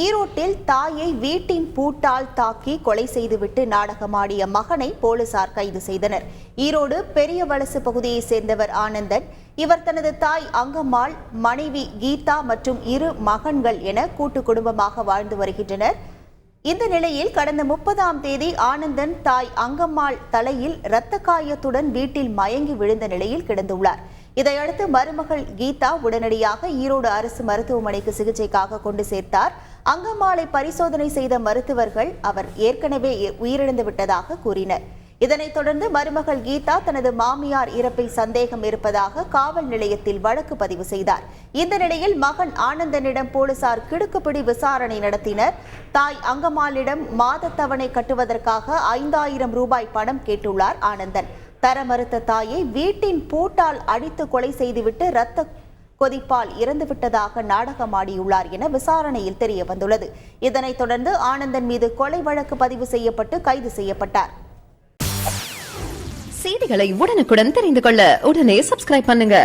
ஈரோட்டில் தாயை வீட்டின் பூட்டால் தாக்கி கொலை செய்துவிட்டு நாடகமாடிய மகனை போலீசார் கைது செய்தனர். ஈரோடு பெரிய வலசு பகுதியைச் சேர்ந்தவர் ஆனந்தன் இவர் தனது தாய் அங்கம்மாள் மனைவி கீதா மற்றும் இரு மகன்கள் என கூட்டு குடும்பமாக வாழ்ந்து வருகின்றனர். இந்த நிலையில் கடந்த முப்பதாம் தேதி ஆனந்தன் தாய் அங்கம்மாள் தலையில் இரத்த காயத்துடன் வீட்டில் மயங்கி விழுந்த நிலையில் கிடந்துள்ளார். இதையடுத்து மருமகள் கீதா உடனடியாக ஈரோடு அரசு மருத்துவமனைக்கு சிகிச்சைக்காக கொண்டு சேர்த்தார். அங்கம்மாளை பரிசோதனை செய்த மருத்துவர்கள் அவர் ஏற்கனவே உயிரிழந்து விட்டதாக கூறினர். இதனைத் தொடர்ந்து மருமகள் கீதா தனது மாமியார் இறப்பை சந்தேகம் இருப்பதாக காவல் நிலையத்தில் வழக்கு பதிவு செய்தார். இந்த நிலையில் மகன் ஆனந்தனிடம் போலீசார் கிடுக்குப்பிடி விசாரணை நடத்தினர். தாய் அங்கம்மாளிடம் மாத தவணை கட்டுவதற்காக ஐந்தாயிரம் ரூபாய் பணம் கேட்டுள்ளார் ஆனந்தன். தர மறுத்த தாயை வீட்டின் பூட்டால் அடித்து கொலை செய்துவிட்டு இரத்த கொதிப்பால் இறந்துவிட்டதாக நாடகமாடியுள்ளார் என விசாரணையில் தெரிய வந்துள்ளது இதனைத் தொடர்ந்து ஆனந்தன் மீது கொலை வழக்கு பதிவு செய்யப்பட்டு கைது செய்யப்பட்டார். செய்திகளை உடனுக்குடன் தெரிந்து கொள்ள உடனே சப்ஸ்கிரைப் பண்ணுங்க.